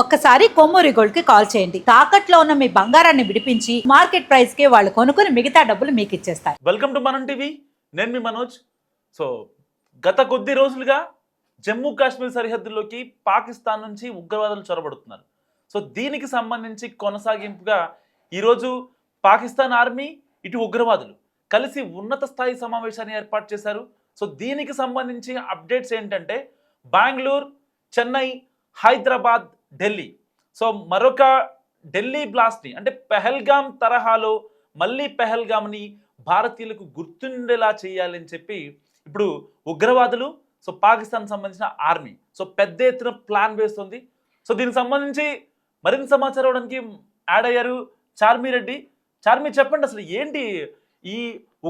ఒక్కసారి కొమ్మూరి గోల్డ్కి కాల్ చేయండి. తాకట్లో ఉన్న మీ బంగారాన్ని విడిపించి మార్కెట్ ప్రైస్కి వాళ్ళు కొనుక్కుని మిగతా డబ్బులు మీకు ఇచ్చేస్తారు. Welcome to Manam TV. నేను మీ మనోజ్. సో గత కొద్ది రోజులుగా జమ్మూ కాశ్మీర్ సరిహద్దుల్లోకి పాకిస్తాన్ నుంచి ఉగ్రవాదులు చొరబడుతున్నారు. సో దీనికి సంబంధించి కొనసాగింపుగా ఈరోజు పాకిస్తాన్ ఆర్మీ ఇటు ఉగ్రవాదులు కలిసి ఉన్నత స్థాయి సమావేశాన్ని ఏర్పాటు చేశారు. సో దీనికి సంబంధించి అప్డేట్స్ ఏంటంటే బెంగళూరు చెన్నై హైదరాబాద్ ఢిల్లీ. సో మరొక ఢిల్లీ బ్లాస్ట్ని అంటే పెహల్గామ్ తరహాలో మళ్ళీ పెహల్గామ్ని భారతీయులకు గుర్తుండేలా చేయాలని చెప్పి ఇప్పుడు ఉగ్రవాదులు సో పాకిస్తాన్ సంబంధించిన ఆర్మీ. సో పెద్ద ఎత్తున ప్లాన్ వేస్తుంది. సో దీనికి సంబంధించి మరింత సమాచారం ఇవ్వడానికి యాడ్ అయ్యారు చార్మి రెడ్డి. చార్మి చెప్పండి అసలు ఏంటి ఈ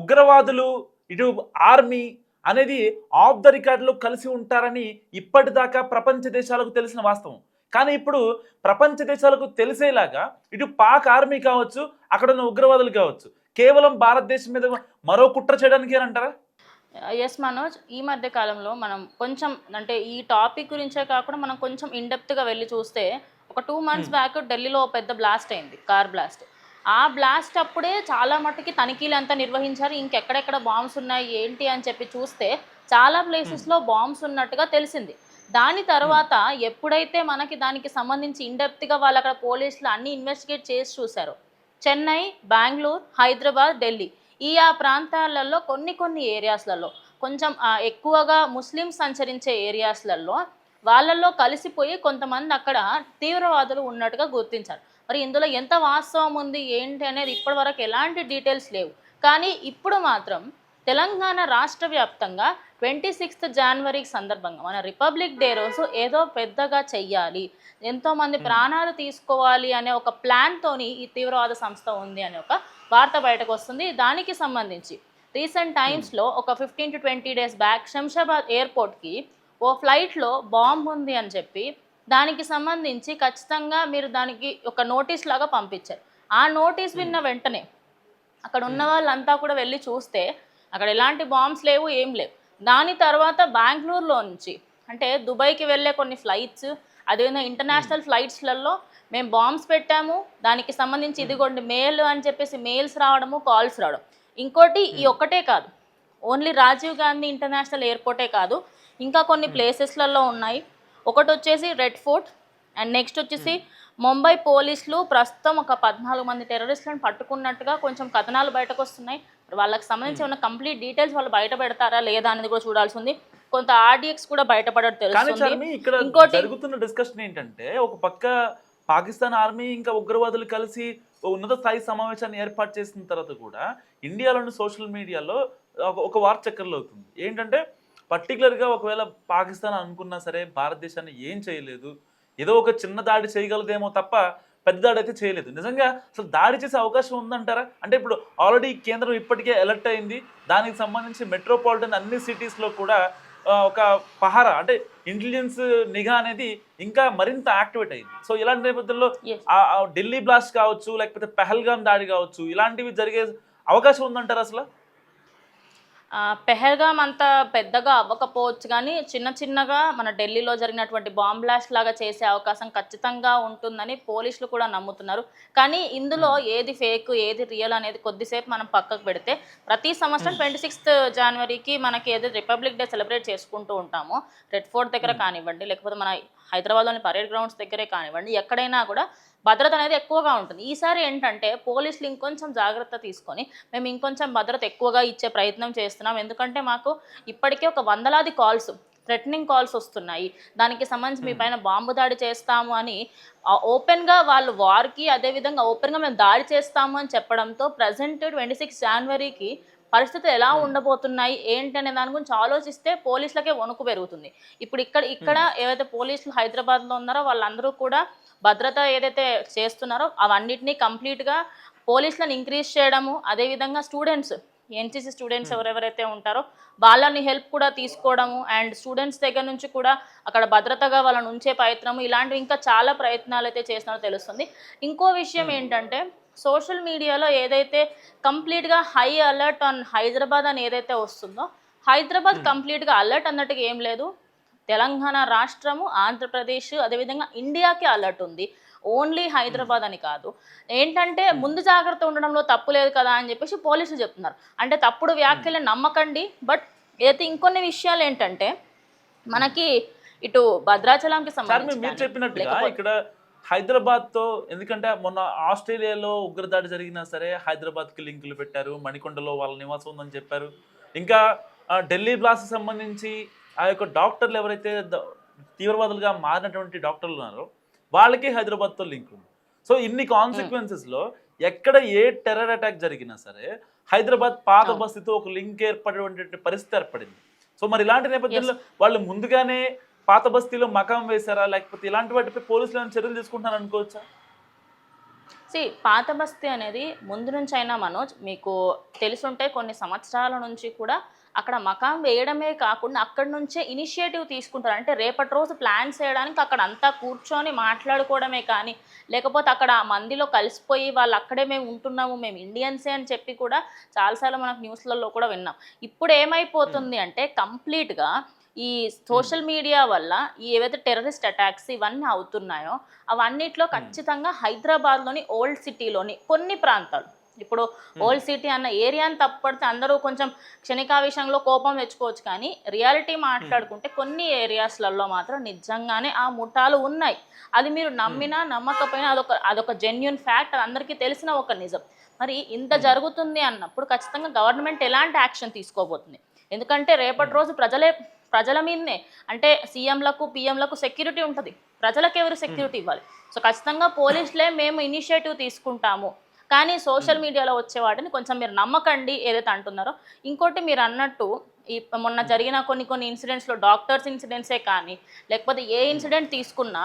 ఉగ్రవాదులు ఇటు ఆర్మీ అనేది ఆఫ్ ద రికార్డులో కలిసి ఉంటారని ఇప్పటిదాకా ప్రపంచ దేశాలకు తెలిసిన వాస్తవం. కానీ ఇప్పుడు ప్రపంచ దేశాలకు తెలిసేలాగా ఇటు పాక్ ఆర్మీ కావచ్చు అక్కడ ఉన్న ఉగ్రవాదులు కావచ్చు కేవలం భారతదేశం మీద మరో కుట్ర చేయడానికి అంటారా? ఎస్ మనోజ్ ఈ మధ్య కాలంలో మనం కొంచెం అంటే ఈ టాపిక్ గురించే కాకుండా మనం కొంచెం ఇన్డెప్త్గా వెళ్ళి చూస్తే ఒక టూ మంత్స్ బ్యాక్ ఢిల్లీలో పెద్ద బ్లాస్ట్ అయింది కార్ బ్లాస్ట్ ఆ బ్లాస్ట్ అప్పుడే చాలా మట్టుకి తనిఖీలు అంతా నిర్వహించారు ఇంకెక్కడెక్కడ బాంబ్స్ ఉన్నాయి ఏంటి అని చెప్పి చూస్తే చాలా ప్లేసెస్లో బాంబ్స్ ఉన్నట్టుగా తెలిసింది. దాని తర్వాత ఎప్పుడైతే మనకి దానికి సంబంధించి ఇన్డెప్త్గా వాళ్ళు అక్కడ పోలీసులు అన్ని ఇన్వెస్టిగేట్ చేసి చూశారు. చెన్నై బెంగళూరు హైదరాబాద్ ఢిల్లీ. ఈ ఆ ప్రాంతాలలో కొన్ని కొన్ని ఏరియాస్లలో కొంచెం ఎక్కువగా ముస్లిమ్స్ సంచరించే ఏరియాస్లలో వాళ్ళల్లో కలిసిపోయి కొంతమంది అక్కడ తీవ్రవాదులు ఉన్నట్టుగా గుర్తించారు. మరి ఇందులో ఎంత వాస్తవం ఉంది ఏంటి అనేది ఇప్పటివరకు ఎలాంటి డీటెయిల్స్ లేవు. కానీ ఇప్పుడు మాత్రం తెలంగాణ రాష్ట్ర వ్యాప్తంగా ట్వంటీ సిక్స్త్ జనవరికి సందర్భంగా మన రిపబ్లిక్ డే రోజు ఏదో పెద్దగా చెయ్యాలి. ఎంతోమంది ప్రాణాలు తీసుకోవాలి అనే ఒక ప్లాన్తోని ఈ తీవ్రవాద సంస్థ ఉంది అనే ఒక వార్త బయటకు వస్తుంది. దానికి సంబంధించి రీసెంట్ టైమ్స్లో ఒక fifteen to twenty days back Shamshabad ఎయిర్పోర్ట్కి ఓ ఫ్లైట్లో బాంబ్ ఉంది అని చెప్పి దానికి సంబంధించి ఖచ్చితంగా మీరు దానికి ఒక నోటీస్ లాగా పంపించారు. ఆ నోటీస్ విన్న వెంటనే అక్కడ ఉన్న వాళ్ళంతా కూడా వెళ్ళి చూస్తే అక్కడ ఎలాంటి బాంబ్స్ లేవు ఏం లేవు. దాని తర్వాత బెంగళూరులో నుంచి అంటే దుబాయ్కి వెళ్ళే కొన్ని ఫ్లైట్స్ అదేవిధంగా ఇంటర్నేషనల్ ఫ్లైట్స్లలో మేము బాంబ్స్ పెట్టాము. దానికి సంబంధించి ఇదిగోండి మెయిల్ అని చెప్పేసి మెయిల్స్ రావడము కాల్స్ రావడం. ఇంకోటి ఈ ఒక్కటే కాదు. ఓన్లీ రాజీవ్ గాంధీ ఇంటర్నేషనల్ ఎయిర్పోర్టే కాదు. ఇంకా కొన్ని ప్లేసెస్లలో ఉన్నాయి. ఒకటి వచ్చేసి రెడ్ ఫోర్ట్ అండ్ నెక్స్ట్ వచ్చేసి ముంబై పోలీసులు ప్రస్తుతం ఒక పద్నాలుగు మంది టెర్రరిస్టులను పట్టుకున్నట్టుగా కొంచెం కథనాలు బయటకు వస్తున్నాయి వాళ్ళకి సంబంధించి ఉన్న కంప్లీట్ డీటెయిల్స్ వాళ్ళు బయట పెడతారా లేదా అనేది కూడా చూడాల్సి ఉంది. కొంత ఆర్డిఎక్స్ కూడా బయటపడడం తెలుస్తుంది. ఇక్కడ ఇంకోటి- జరుగుతున్న డిస్కషన్ ఏంటంటే ఒక పక్క పాకిస్తాన్ ఆర్మీ ఇంకా ఉగ్రవాదులు కలిసి ఉన్నత స్థాయి సమావేశాన్ని ఏర్పాటు చేసిన తర్వాత కూడా ఇండియాలోని సోషల్ మీడియాలో ఒక ఒక వార్ చక్కర్లు అవుతుంది. ఏంటంటే పర్టికులర్గా ఒకవేళ పాకిస్తాన్ అనుకున్నా సరే భారతదేశాన్ని ఏం చేయలేదు ఏదో ఒక చిన్న దాడి చేయగలదేమో తప్ప పెద్ద దాడి అయితే చేయలేదు. నిజంగా అసలు దాడి చేసే అవకాశం ఉందంటారా? అంటే ఇప్పుడు ఆల్రెడీ కేంద్రం ఇప్పటికే అలర్ట్ అయింది. దానికి సంబంధించి మెట్రోపాలిటన్ అన్ని సిటీస్లో కూడా ఒక పహారా అంటే ఇంటెలిజెన్స్ నిఘా అనేది ఇంకా మరింత యాక్టివేట్ అయింది. సో ఇలాంటి నేపథ్యంలో ఢిల్లీ బ్లాస్ట్ కావచ్చు లేకపోతే పెహల్గామ్ దాడి కావచ్చు ఇలాంటివి జరిగే అవకాశం ఉందంటారు అసలు? పెహల్గామ్ అంత పెద్దగా అవ్వకపోవచ్చు కానీ చిన్న చిన్నగా మన ఢిల్లీలో జరిగినటువంటి బాంబ్ బ్లాస్ట్ లాగా చేసే అవకాశం ఖచ్చితంగా ఉంటుందని పోలీసులు కూడా నమ్ముతున్నారు. కానీ ఇందులో ఏది ఫేక్ ఏది రియల్ అనేది కొద్దిసేపు మనం పక్కకు పెడితే ప్రతి సంవత్సరం ట్వంటీ సిక్స్త్ జనవరికి మనకి ఏదైతే రిపబ్లిక్ డే సెలబ్రేట్ చేసుకుంటూ ఉంటామో. రెడ్ ఫోర్ట్ దగ్గర కానివ్వండి లేకపోతే మన హైదరాబాద్లోని పరేడ్ గ్రౌండ్స్ దగ్గరే కానివ్వండి ఎక్కడైనా కూడా భద్రత అనేది ఎక్కువగా ఉంటుంది. ఈసారి ఏంటంటే పోలీసులు ఇంకొంచెం జాగ్రత్త తీసుకొని మేము ఇంకొంచెం భద్రత ఎక్కువగా ఇచ్చే ప్రయత్నం చేస్తున్నాం. ఎందుకంటే మాకు ఇప్పటికే ఒక వందలాది కాల్స్ థ్రెటనింగ్ కాల్స్ వస్తున్నాయి. దానికి సంబంధించి మీ పైన బాంబు దాడి చేస్తాము అని ఓపెన్గా వాళ్ళు వార్కి అదేవిధంగా ఓపెన్గా మేము దాడి చేస్తాము అని చెప్పడంతో ప్రజెంట్ ట్వంటీ సిక్స్ జనవరికి పరిస్థితులు ఎలా ఉండబోతున్నాయి ఏంటి అనే దాని గురించి ఆలోచిస్తే పోలీసులకే వణుకు పెరుగుతుంది. ఇప్పుడు ఇక్కడ ఇక్కడ ఏవైతే పోలీసులు హైదరాబాద్లో ఉన్నారో వాళ్ళందరూ కూడా భద్రత ఏదైతే చేస్తున్నారో అవన్నిటినీ కంప్లీట్గా పోలీసులను ఇంక్రీజ్ చేయడము అదేవిధంగా స్టూడెంట్స్ ఎన్సీసీ స్టూడెంట్స్ ఎవరెవరైతే ఉంటారో వాళ్ళని హెల్ప్ కూడా తీసుకోవడము అండ్ స్టూడెంట్స్ దగ్గర నుంచి కూడా అక్కడ భద్రతగా వాళ్ళని ఉంచే ప్రయత్నము ఇలాంటివి ఇంకా చాలా ప్రయత్నాలు అయితే చేస్తున్నారో తెలుస్తుంది. ఇంకో విషయం ఏంటంటే సోషల్ మీడియాలో ఏదైతే కంప్లీట్గా హై అలర్ట్ ఆన్ హైదరాబాద్ అని ఏదైతే వస్తుందో హైదరాబాద్ కంప్లీట్గా అలర్ట్ అన్నట్టుగా ఏం లేదు. తెలంగాణ రాష్ట్రము ఆంధ్రప్రదేశ్ అదేవిధంగా ఇండియాకి అలర్ట్ ఉంది. ఓన్లీ హైదరాబాద్ అని కాదు. ఏంటంటే ముందు జాగ్రత్త ఉండడంలో తప్పు లేదు కదా అని చెప్పేసి పోలీసులు చెప్తున్నారు. అంటే తప్పుడు వ్యాఖ్యలను నమ్మకండి. బట్ అయితే ఇంకొన్ని విషయాలు ఏంటంటే మనకి ఇటు భద్రాచలంకి చార్మి మీరు సంబంధించి చెప్పినట్టుగా ఇక్కడ హైదరాబాద్తో ఎందుకంటే మొన్న ఆస్ట్రేలియాలో ఉగ్రదాడి జరిగినా సరే హైదరాబాద్కి లింకులు పెట్టారు మణికొండలో వాళ్ళ నివాసం ఉందని చెప్పారు. ఇంకా ఢిల్లీ బ్లాస్ట్ సంబంధించి ఆ యొక్క డాక్టర్లు ఎవరైతే తీవ్రవాదులుగా మారినటువంటి డాక్టర్లు ఉన్నారో వాళ్ళకి హైదరాబాద్తో లింక్ ఉంది. సో ఇన్ని కాన్సిక్వెన్సెస్లో ఎక్కడ ఏ టెర్రర్ అటాక్ జరిగినా సరే హైదరాబాద్ పాత. బస్తీతో ఒక లింక్ ఏర్పడేటువంటి పరిస్థితి ఏర్పడింది. సో మరి ఇలాంటి నేపథ్యంలో వాళ్ళు ముందుగానే పాత బస్తీలో మకాం వేశారా? లేకపోతే ఇలాంటి వాటిపై పోలీసులు ఏమైనా చర్యలు తీసుకుంటున్నారు అనుకోవచ్చా? సి పాత బస్తీ అనేది ముందు నుంచి అయినా మనోజ్ మీకు తెలుసుంటే కొన్ని సంవత్సరాల నుంచి కూడా అక్కడ మకాం వేయడమే కాకుండా అక్కడి నుంచే ఇనిషియేటివ్ తీసుకుంటారు. అంటే రేపటి రోజు ప్లాన్స్ వేయడానికి అక్కడ అంతా కూర్చొని మాట్లాడుకోవడమే కానీ లేకపోతే అక్కడ ఆ మందిలో కలిసిపోయి వాళ్ళు అక్కడే మేము ఉంటున్నాము మేము ఇండియన్సే అని చెప్పి కూడా చాలాసార్లు మనకు న్యూస్లలో కూడా విన్నాం. ఇప్పుడు ఏమైపోతుంది అంటే కంప్లీట్గా ఈ సోషల్ మీడియా వల్ల ఈ ఏవైతే టెర్రరిస్ట్ అటాక్స్ ఇవన్నీ అవుతున్నాయో అవన్నిట్లో ఖచ్చితంగా హైదరాబాద్లోని ఓల్డ్ సిటీలోని కొన్ని ప్రాంతాలు. ఇప్పుడు ఓల్డ్ సిటీ అన్న ఏరియాని తప్పడితే అందరూ కొంచెం క్షణికావేశంలో కోపం తెచ్చుకోవచ్చు కానీ రియాలిటీ మాట్లాడుకుంటే కొన్ని ఏరియాస్లలో మాత్రం నిజంగానే ఆ ముఠాలు ఉన్నాయి. అది మీరు నమ్మినా నమ్మకపోయినా అదొక అదొక జెన్యున్ ఫ్యాక్ట్ అది అందరికీ తెలిసిన ఒక నిజం. మరి ఇంత జరుగుతుంది అన్నప్పుడు ఖచ్చితంగా గవర్నమెంట్ ఎలాంటి యాక్షన్ తీసుకోబోతుంది? ఎందుకంటే రేపటి రోజు ప్రజలే ప్రజల మీదనే. అంటే సీఎంలకు పిఎంలకు సెక్యూరిటీ ఉంటుంది. ప్రజలకు ఎవరు సెక్యూరిటీ ఇవ్వాలి? సో ఖచ్చితంగా పోలీసులే మేము ఇనిషియేటివ్ తీసుకుంటాము. కానీ సోషల్ మీడియాలో వచ్చే వాటిని కొంచెం మీరు నమ్మకండి ఏదైతే అంటున్నారో. ఇంకోటి మీరు అన్నట్టు ఈ మొన్న జరిగిన కొన్ని కొన్ని ఇన్సిడెంట్స్లో డాక్టర్స్ ఇన్సిడెంట్సే కానీ లేకపోతే ఏ ఇన్సిడెంట్ తీసుకున్నా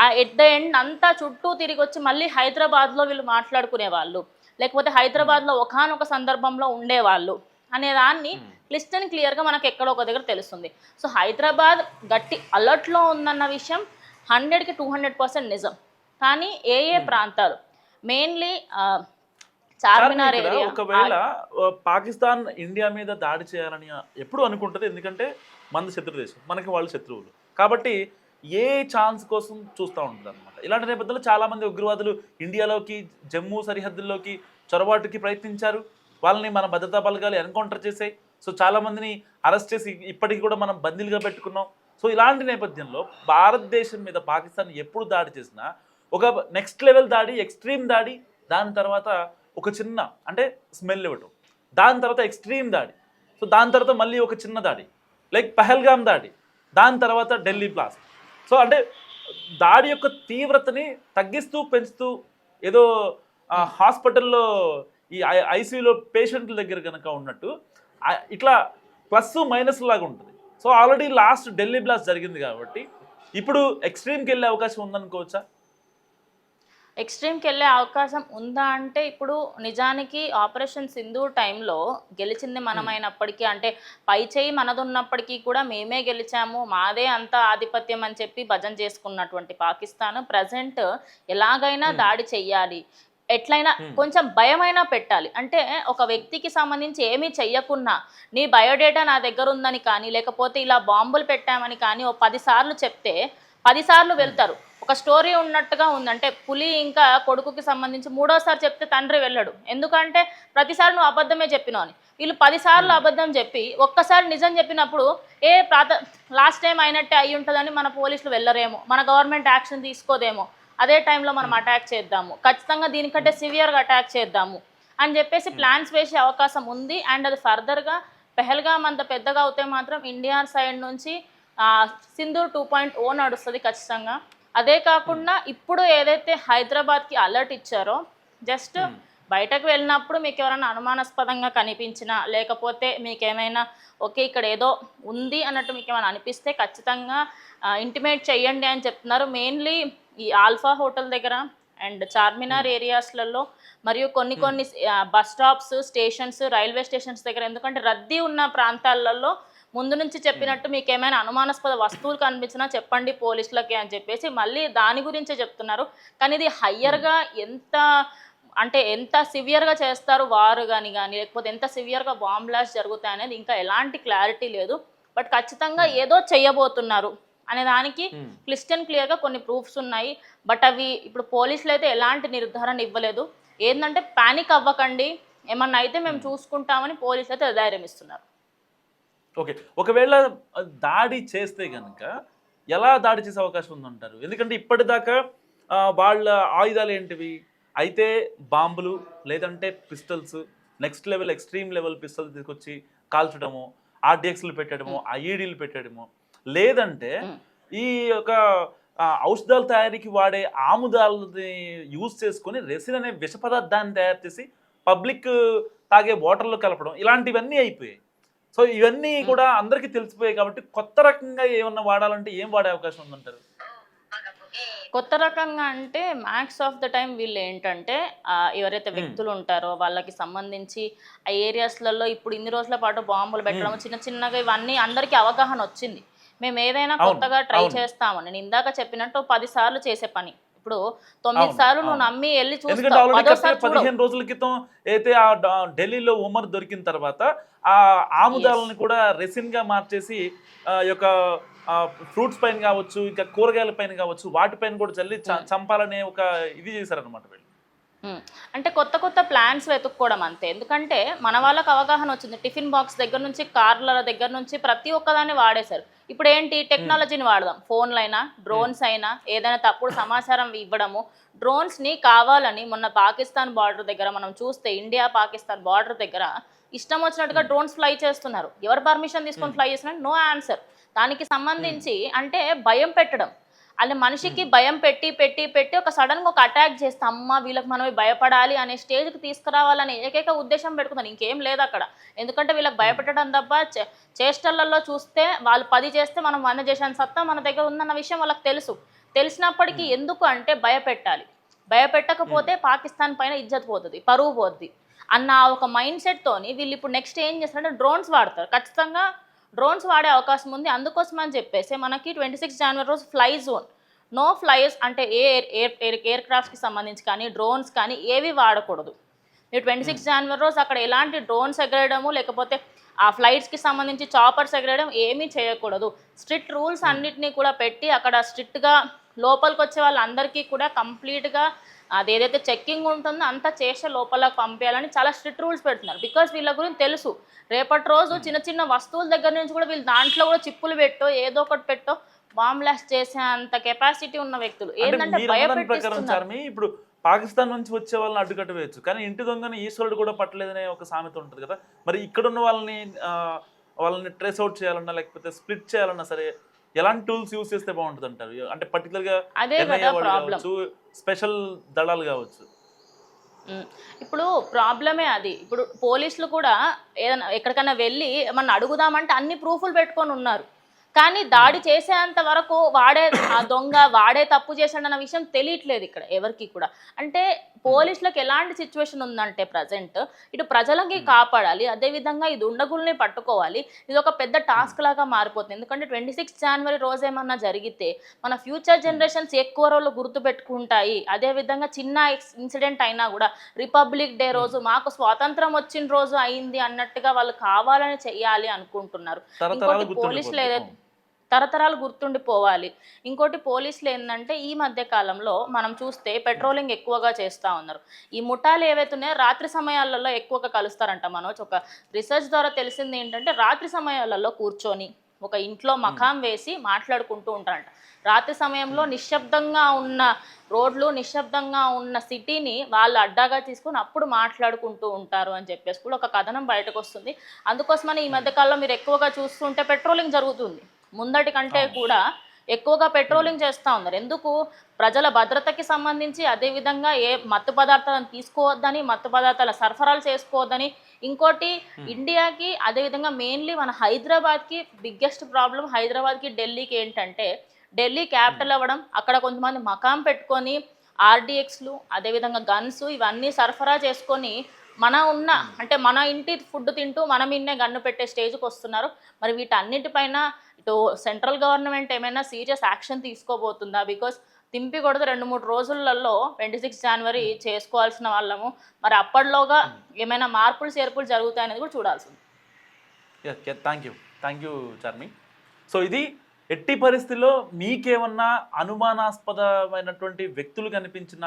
ఆ ఎట్ ద ఎండ్ అంతా చుట్టూ తిరిగి వచ్చి మళ్ళీ హైదరాబాద్లో వీళ్ళు మాట్లాడుకునే వాళ్ళు లేకపోతే హైదరాబాద్లో ఒకనొక సందర్భంలో ఉండేవాళ్ళు. అనే దాన్ని క్లిస్ట్ అండ్ క్లియర్గా మనకు ఎక్కడో ఒక దగ్గర తెలుస్తుంది. సో హైదరాబాద్ గట్టి అలర్ట్లో ఉందన్న విషయం హండ్రెడ్కి టూ హండ్రెడ్ పర్సెంట్ నిజం. కానీ ఏ ఏ ప్రాంతాలు? Mainly Charminar area. ఒకవేళ పాకిస్తాన్ ఇండియా మీద దాడి చేయాలని ఎప్పుడు అనుకుంటది? ఎందుకంటే మన శత్రు దేశం మనకి వాళ్ళు శత్రువులు. కాబట్టి ఏ ఛాన్స్ కోసం చూస్తూ ఉంటుంది అనమాట ఇలాంటి నేపథ్యంలో చాలా మంది ఉగ్రవాదులు ఇండియాలోకి జమ్మూ సరిహద్దుల్లోకి చొరబాటుకి ప్రయత్నించారు. వాళ్ళని మన భద్రతా బలగాలు ఎన్కౌంటర్ చేసాయి సో చాలామందిని అరెస్ట్ చేసి ఇప్పటికి కూడా మనం బందీలుగా పెట్టుకున్నాం. సో ఇలాంటి నేపథ్యంలో భారతదేశం మీద పాకిస్తాన్ ఎప్పుడు దాడి చేసినా ఒక నెక్స్ట్ లెవెల్ దాడి ఎక్స్ట్రీమ్ దాడి దాని తర్వాత ఒక చిన్న అంటే స్మెల్ ఇవ్వటం. దాని తర్వాత ఎక్స్ట్రీమ్ దాడి. సో దాని తర్వాత మళ్ళీ ఒక చిన్న దాడి. లైక్ పహల్గామ్ దాడి. దాని తర్వాత ఢిల్లీ బ్లాస్ట్ సో అంటే దాడి యొక్క తీవ్రతని తగ్గిస్తూ పెంచుతూ ఏదో హాస్పిటల్లో ఈ ఐసీయూలో పేషెంట్ల దగ్గర కనుక ఉన్నట్టు ఇట్లా ప్లస్ మైనస్ లాగా ఉంటుంది. So already last Delhi blast జరిగింది కాబట్టి ఇప్పుడు ఎక్స్ట్రీమ్కి వెళ్ళే అవకాశం ఉందనుకోవచ్చా? ఎక్స్ట్రీమ్కి వెళ్ళే అవకాశం ఉందా అంటే ఇప్పుడు నిజానికి ఆపరేషన్ సింధు టైంలో గెలిచింది మనమైనప్పటికీ అంటే పై చేయి మనది ఉన్నప్పటికీ కూడా మేమే గెలిచాము మాదే అంత ఆధిపత్యం అని చెప్పి భజన చేసుకున్నటువంటి పాకిస్తాన్ ప్రజెంట్ ఎలాగైనా దాడి చెయ్యాలి. ఎట్లయినా కొంచెం భయమైనా పెట్టాలి. అంటే ఒక వ్యక్తికి సంబంధించి ఏమీ చెయ్యకున్నా నీ బయోడేటా నా దగ్గర ఉందని కానీ లేకపోతే ఇలా బాంబులు పెట్టామని కానీ ఓ పదిసార్లు చెప్తే పదిసార్లు వెళ్తారు. ఒక స్టోరీ ఉన్నట్టుగా ఉందంటే పులి ఇంకా కొడుకుకి సంబంధించి మూడోసారి చెప్తే తండ్రి వెళ్ళడు. ఎందుకంటే ప్రతిసారి నువ్వు అబద్ధమే చెప్పినావు అని. వీళ్ళు పదిసార్లు అబద్ధం చెప్పి ఒక్కసారి నిజం చెప్పినప్పుడు ఏ ప్రాత లాస్ట్ టైం అయినట్టే అయి ఉంటుందని మన పోలీసులు వెళ్ళరేమో మన గవర్నమెంట్ యాక్షన్ తీసుకోదేమో అదే టైంలో మనం అటాక్ చేద్దాము. ఖచ్చితంగా దీనికంటే సివియర్గా అటాక్ చేద్దాము. అని చెప్పేసి ప్లాన్స్ వేసే అవకాశం ఉంది. అండ్ అది ఫర్దర్గా పెహల్గామ్ అంత పెద్దగా అవుతే మాత్రం ఇండియా సైడ్ నుంచి సింధూర్ టూ పాయింట్ ఓ నడుస్తుంది ఖచ్చితంగా. అదే కాకుండా ఇప్పుడు ఏదైతే హైదరాబాద్కి అలర్ట్ ఇచ్చారో జస్ట్ బయటకు వెళ్ళినప్పుడు మీకు ఎవరైనా అనుమానాస్పదంగా కనిపించినా లేకపోతే మీకు ఏమైనా ఓకే ఇక్కడ ఏదో ఉంది అన్నట్టు మీకు ఏమైనా అనిపిస్తే ఖచ్చితంగా ఇంటిమేట్ చేయండి అని చెప్తున్నారు. మెయిన్లీ ఈ ఆల్ఫా హోటల్ దగ్గర అండ్ చార్మినార్ ఏరియాస్లలో మరియు కొన్ని కొన్ని bus stops stations railway stations దగ్గర. ఎందుకంటే రద్దీ ఉన్న ప్రాంతాలలో ముందు నుంచి చెప్పినట్టు మీకు ఏమైనా అనుమానాస్పద వస్తువులు కనిపించినా చెప్పండి పోలీసులకి అని చెప్పేసి మళ్ళీ దాని గురించే చెప్తున్నారు. కానీ ఇది హయ్యర్గా ఎంత అంటే ఎంత సివియర్గా చేస్తారు వారు కానీ కానీ లేకపోతే ఎంత సివియర్గా బాంబ్ బ్లాస్ట్ జరుగుతాయి అనేది ఇంకా ఎలాంటి క్లారిటీ లేదు. బట్ ఖచ్చితంగా ఏదో చెయ్యబోతున్నారు అనే దానికి Hmm. క్లిస్టన్ క్లియర్గా కొన్ని ప్రూఫ్స్ ఉన్నాయి. బట్ అవి ఇప్పుడు పోలీసులు అయితే ఎలాంటి నిర్ధారణ ఇవ్వలేదు. ఏంటంటే పానిక్ అవ్వకండి. ఏమన్నా అయితే మేము చూసుకుంటామని పోలీసులు అయితే ధైర్యం ఇస్తున్నారు. ఓకే. ఒకవేళ దాడి చేస్తే కనుక ఎలా దాడి చేసే అవకాశం ఉందంటారు? ఎందుకంటే ఇప్పటిదాకా వాళ్ళ ఆయుధాలు ఏంటివి? అయితే బాంబులు లేదంటే pistols next level extreme level pistols తీసుకొచ్చి కాల్చడము ఆర్డిఎక్స్లు పెట్టడము ఐఈడీలు పెట్టడము లేదంటే. ఈ యొక్క ఔషధాల తయారీకి వాడే ఆముదాలని యూజ్ చేసుకొని రెసిన్ అనే విష పదార్థాన్ని తయారు చేసి పబ్లిక్ తాగే వాటర్లో కలపడం ఇలాంటివన్నీ అయిపోయాయి. సో ఇవన్నీ కూడా అందరికీ తెలిసిపోయాయి కాబట్టి కొత్త రకంగా ఏమన్నా వాడాలంటే ఏం వాడే అవకాశం ఉందంటారు? కొత్త రకంగా అంటే మ్యాక్స్ ఆఫ్ ద టైం వీళ్ళు ఏంటంటే ఎవరైతే వ్యక్తులు ఉంటారో వాళ్ళకి సంబంధించి ఆ ఏరియాస్లలో ఇప్పుడు ఇన్ని రోజుల పాటు బాంబులు పెట్టడం చిన్న చిన్నగా ఇవన్నీ అందరికీ అవగాహన వచ్చింది. మేము ఏదైనా కొత్తగా ట్రై అవును. చేస్తాము నేను ఇందాక చెప్పినట్టు పది సార్లు చేసే పని ఇప్పుడు తొమ్మిది సార్లు నువ్వు. నమ్మి వెళ్ళి చూస్తావు పదిహేను రోజుల క్రితం అయితే ఆ ఢిల్లీలో ఉమర్ దొరికిన తర్వాత ఆ ఆముదాలని కూడా రెసిన్గా మార్చేసి ఆ యొక్క ఫ్రూట్స్ పైన కావచ్చు ఇంకా కూరగాయల పైన కావచ్చు వాటిపైన కూడా చల్లి చ- చంపాలనే ఒక ఇది చేశారనమాట వీళ్ళు. అంటే కొత్త కొత్త ప్లాన్స్ వెతుక్కోవడం అంతే. ఎందుకంటే మన వాళ్ళకి అవగాహన వచ్చింది. టిఫిన్ బాక్స్ దగ్గర నుంచి కార్ల దగ్గర నుంచి ప్రతి ఒక్కదాన్ని వాడేశారు. ఇప్పుడు ఏంటి టెక్నాలజీని వాడదాం. ఫోన్లు అయినా డ్రోన్స్ అయినా ఏదైనా తప్పుడు సమాచారం ఇవ్వడము. డ్రోన్స్ని కావాలని మొన్న పాకిస్తాన్ బార్డర్ దగ్గర మనం చూస్తే ఇండియా పాకిస్తాన్ బార్డర్ దగ్గర ఇష్టం వచ్చినట్టుగా డ్రోన్స్ ఫ్లై చేస్తున్నారు. ఎవరు పర్మిషన్ తీసుకొని ఫ్లై చేస్తున్నారు? No answer. దానికి సంబంధించి అంటే భయం పెట్టడం. అలా మనిషికి భయం పెట్టి పెట్టి పెట్టి ఒక సడన్గా ఒక అటాక్ చేస్తే అమ్మ వీళ్ళకి మనం భయపడాలి అనే స్టేజ్కి తీసుకురావాలనే ఏకైక ఉద్దేశం పెట్టుకున్నాను ఇంకేం లేదు అక్కడ. ఎందుకంటే వీళ్ళకి భయపెట్టడం తప్ప చేష్టలలో చూస్తే వాళ్ళు పది చేస్తే మనం వంద చేసాను సత్తా మన దగ్గర ఉందన్న విషయం వాళ్ళకి తెలుసు. తెలిసినప్పటికీ ఎందుకు అంటే భయపెట్టాలి. భయపెట్టకపోతే పాకిస్తాన్ పైన ఇజ్జత్ పోతుంది పరువు పోద్ది. అన్న ఒక మైండ్ సెట్తోని వీళ్ళు ఇప్పుడు నెక్స్ట్ ఏం చేస్తారంటే డ్రోన్స్ వాడతారు. ఖచ్చితంగా డ్రోన్స్ వాడే అవకాశం ఉంది. అందుకోసం అని చెప్పేసి మనకి ట్వంటీ సిక్స్ జనవరి రోజు ఫ్లై జోన్ నో ఫ్లైస్ అంటే ఏ ఎయిర్ ఎయిర్ ఎయిర్ క్రాఫ్ట్కి సంబంధించి కానీ డ్రోన్స్ కానీ ఏవి వాడకూడదు. మీరు ట్వంటీ సిక్స్ జనవరి రోజు అక్కడ ఎలాంటి డ్రోన్స్ ఎగరేయడము లేకపోతే ఆ ఫ్లైట్స్కి సంబంధించి చాపర్స్ ఎగరేయడం ఏమీ చేయకూడదు. స్ట్రిక్ట్ రూల్స్ అన్నిటినీ కూడా పెట్టి అక్కడ స్ట్రిక్ట్గా లోపలికి వచ్చే వాళ్ళందరికీ కూడా కంప్లీట్గా అది ఏదైతే చెక్కింగ్ ఉంటుందో అంతా చేసే లోపలకు పంపించాలని చాలా స్ట్రిక్ట్ రూల్స్ పెడుతున్నారు. బికాస్ వీళ్ళ గురించి తెలుసు. రేపటి రోజు చిన్న చిన్న వస్తువుల దగ్గర నుంచి కూడా వీళ్ళు దాంట్లో కూడా చిప్పులు పెట్టో ఏదో ఒకటి పెట్టో బాంబ్ బ్లాస్ట్ చేసే అంత కెపాసిటీ ఉన్న వ్యక్తులు. ఏంటంటే ఇప్పుడు పాకిస్తాన్ నుంచి వచ్చే వాళ్ళని అడ్డుకట్ట వేయచ్చు. కానీ ఇంటి దొంగని ఈశ్వరుడు కూడా పట్టలేదనే ఒక సామెత ఉంటుంది కదా. మరి ఇక్కడ ఉన్న వాళ్ళని వాళ్ళని ట్రేస్ అవుట్ చేయాలన్నా లేకపోతే స్ప్లిట్ చేయాలన్నా సరే ఎలాంటి టూల్స్ యూస్ చేస్తే బాగుంటుంది అంటారు అంటే పర్టికులర్గా అదే NIA కదా వాళ్ళు ప్రాబ్లం కావచ్చు? స్పెషల్ దళాలు కావచ్చు. ఇప్పుడు ప్రాబ్లమే అది. ఇప్పుడు పోలీసులు కూడా ఏదైనా ఎక్కడికైనా వెళ్ళి ఏమన్నా అడుగుదామంటే అన్ని ప్రూఫ్లు పెట్టుకొని ఉన్నారు. కానీ దాడి చేసేంత వరకు వాడే ఆ దొంగ వాడే తప్పు చేశాడన్న విషయం తెలియట్లేదు ఇక్కడ ఎవరికి కూడా. అంటే పోలీసులకు ఎలాంటి సిచ్యువేషన్ ఉందంటే ప్రజెంట్ ఇటు ప్రజలకి కాపాడాలి అదేవిధంగా ఇది ఉండగుల్ని పట్టుకోవాలి ఇది ఒక పెద్ద టాస్క్ లాగా మారిపోతుంది. ఎందుకంటే ట్వంటీ సిక్స్ జనవరి రోజు ఏమన్నా జరిగితే మన ఫ్యూచర్ జనరేషన్స్ ఎక్కువ రోజులు గుర్తుపెట్టుకుంటాయి. అదేవిధంగా చిన్న ఇన్సిడెంట్ అయినా కూడా రిపబ్లిక్ డే రోజు మాకు స్వాతంత్రం వచ్చిన రోజు అయింది అన్నట్టుగా వాళ్ళు కావాలని చెయ్యాలి అనుకుంటున్నారు. పోలీసులు ఏదైతే తరతరాలు గుర్తుండిపోవాలి. ఇంకోటి పోలీసులు ఏంటంటే ఈ మధ్య కాలంలో మనం చూస్తే పెట్రోలింగ్ ఎక్కువగా చేస్తూ ఉన్నారు. ఈ ముఠాలు ఏవైతే రాత్రి సమయాలలో ఎక్కువగా కలుస్తారంట మనోజ్. ఒక రీసెర్చ్ ద్వారా తెలిసింది ఏంటంటే రాత్రి సమయాలలో కూర్చొని ఒక ఇంట్లో మకాం వేసి మాట్లాడుకుంటూ ఉంటారంట. రాత్రి సమయంలో నిశ్శబ్దంగా ఉన్న రోడ్లు నిశ్శబ్దంగా ఉన్న సిటీని వాళ్ళు అడ్డాగా తీసుకొని అప్పుడు మాట్లాడుకుంటూ ఉంటారు అని చెప్పేసి కూడా ఒక కథనం బయటకు వస్తుంది. అందుకోసమని ఈ మధ్య కాలంలో మీరు ఎక్కువగా చూస్తుంటే పెట్రోలింగ్ జరుగుతుంది. ముందటి కంటే కూడా ఎక్కువగా పెట్రోలింగ్ చేస్తూ ఉన్నారు. ఎందుకు? ప్రజల భద్రతకి సంబంధించి అదేవిధంగా ఏ మత్తు పదార్థాలను తీసుకోవద్దని మత్తు పదార్థాల సరఫరాలు చేసుకోవద్దని ఇంకోటి ఇండియాకి అదేవిధంగా మెయిన్లీ మన హైదరాబాద్కి బిగ్గెస్ట్ ప్రాబ్లం హైదరాబాద్కి ఢిల్లీకి ఏంటంటే ఢిల్లీ క్యాపిటల్ అవ్వడం అక్కడ కొంతమంది మకాం పెట్టుకొని ఆర్డిఎక్స్లు అదేవిధంగా గన్స్ ఇవన్నీ సరఫరా చేసుకొని మన ఉన్న అంటే మన ఇంటి ఫుడ్ తింటూ మనం ఇన్నే గన్ను పెట్టే స్టేజ్కి వస్తున్నారు. మరి వీటన్నిటిపైన ఇటు సెంట్రల్ గవర్నమెంట్ ఏమైనా సీరియస్ యాక్షన్ తీసుకోబోతుందా? బికాస్ తింపి కొడితే రెండు మూడు రోజులలో ట్వంటీ సిక్స్ జనవరి చేసుకోవాల్సిన వాళ్ళము. మరి అప్పటిలోగా ఏమైనా మార్పులు చేర్పులు జరుగుతాయనేది కూడా చూడాల్సింది. Thank you thank you Charmi so ఇది ఎట్టి పరిస్థితుల్లో మీకేమన్నా అనుమానాస్పదమైనటువంటి వ్యక్తులు కనిపించిన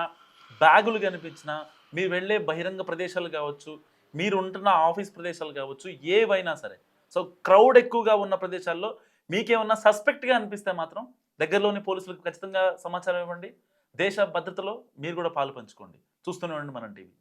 బ్యాగులు కనిపించిన మీరు వెళ్ళే బహిరంగ ప్రదేశాలు కావచ్చు మీరు ఉంటున్న ఆఫీస్ ప్రదేశాలు కావచ్చు ఏవైనా సరే. సో క్రౌడ్ ఎక్కువగా ఉన్న ప్రదేశాల్లో మీకేమన్నా సస్పెక్ట్గా అనిపిస్తే మాత్రం దగ్గరలోని పోలీసులకు ఖచ్చితంగా సమాచారం ఇవ్వండి. దేశ భద్రతలో మీరు కూడా పాలు పంచుకోండి. చూస్తూనే ఉండండి మనం టీవీ.